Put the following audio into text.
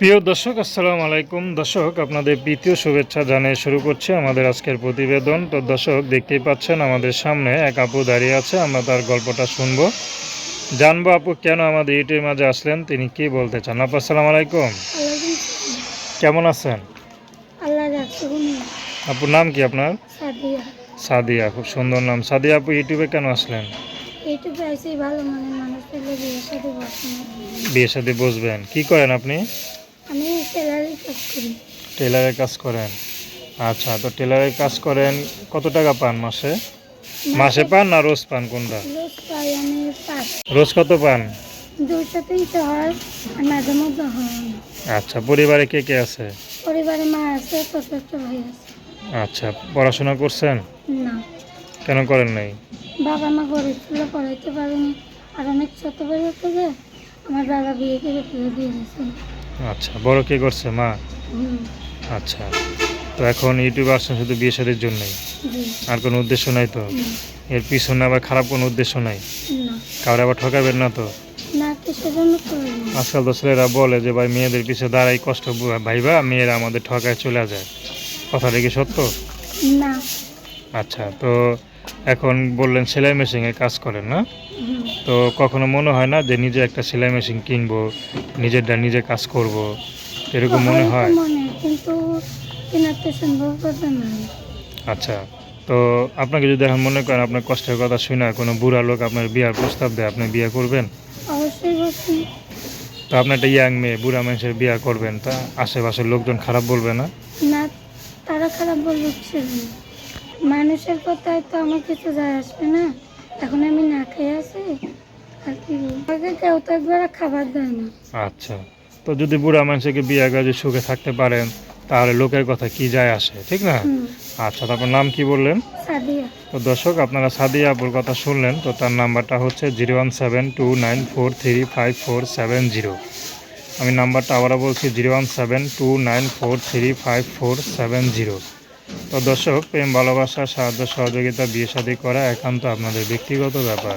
প্রিয় দর্শক আসসালামু আলাইকুম। দর্শক আপনাদের প্রীতীয় শুভেচ্ছা জানিয়ে শুরু করছি আমাদের আজকের প্রতিবেদন। তো দর্শক দেখতেই পাচ্ছেন আমাদের সামনে এক আপু দাঁড়িয়ে আছে আমরা তার গল্পটা শুনব। জানব আপু কেন আমাদের ইউটিউবের মাঝে আসলেন তিনি কি বলতে চান? আপু আসসালামু আলাইকুম। কেমন আছেন? আপুর নাম কি আপনার? সাদিয়া। খুব সুন্দর নাম। সাদিয়া আপু ইউটিউবে কেন আসলেন? বিয়ের সাথে বসবেন। কি করেন আপনি? আমি সেলারি কাজ করি। টেলারের কাজ করেন? আচ্ছা তো টেলারের কাজ করেন কত টাকা পান মাসে? মাসে পান না রোজ পান কোনটা? রোজ পাই আমি পাঁচ। রোজ কত পান? দুইটা তিনটা হয় আর মাঝে মধ্যে হয়। আচ্ছা পরিবারে কে কে আছে? পরিবারে মা আছে ছোট ভাই আছে। আচ্ছা পড়াশোনা করছেন? না। কেন করেন নাই? বাবা মা গরিব ছিল পড়াইতে পারেনি। আর অনেক ছোট বেলা থেকে আমার বাবা বিয়ে করে ফেলে দিয়ে গেছে। আচ্ছা বড় কে করছে? মা? আচ্ছা তো এখন ইউটিউবে আসছেন শুধু বিয়ে শাদির জন্যই? আর কোনো উদ্দেশ্য নাই তো? এর পিছনে আবার খারাপ কোনো উদ্দেশ্য নাই? কাউরে আবার ঠকাবেন না তো? আজকাল তো ছেলেরা বলে যে ভাই মেয়েদের পিছিয়ে দাঁড়াই কষ্ট ভাইবা মেয়েরা আমাদের ঠকায় চলে যায়। কথাটা কি সত্য? না। আচ্ছা তো এখন বললেন সেলাই মেশিনে কাজ করেন না? তো কখনো মনে হয় না যে নিজে একটা সেলাই মেশিন কিনবো নিজেরটা নিজে কাজ করব? এরকম মনে হয়? কিন্তু সম্ভব না। আচ্ছা তো আপনাকে যদি এখন মনে করেন আপনার কষ্টের কথা শুনে কোনো বুড়া লোক আপনার বিয়ার প্রস্তাব দেয় আপনি বিয়ে করবেন? অবশ্যই তো আপনি একটা ইয়াং মেয়ে বুড়া মানুষের বিয়ে করবেন তা আশেপাশের লোকজন খারাপ বলবে না? না তারা খারাপ বলবে? মানুষের কথায় তো আমার কিছু যায় আসবে না। এখন আমি না খেয়ে আছি আর কি? আমাকে কেউ তো একবার খাবার দেয় না। আচ্ছা তো যদি বুড়া মানুষকে বিয়ে করে সুখে থাকতে পারেন তাহলে লোকের কথা কি যায় আসে ঠিক না? আচ্ছা তারপর নাম কি বললেন? সাদিয়া। তো দর্শক আপনারা সাদিয়া আপুর কথা শুনলেন তো তার নাম্বারটা হচ্ছে zero one seven two nine four three five four seven zero. আমি নাম্বারটা আবারও বলছি zero one seven two nine four three five four seven zero. তো দর্শক প্রেম ভালোবাসা সাহায্য সহযোগিতা বিয়ে শাদী করা একান্ত আপনাদের ব্যক্তিগত ব্যাপার।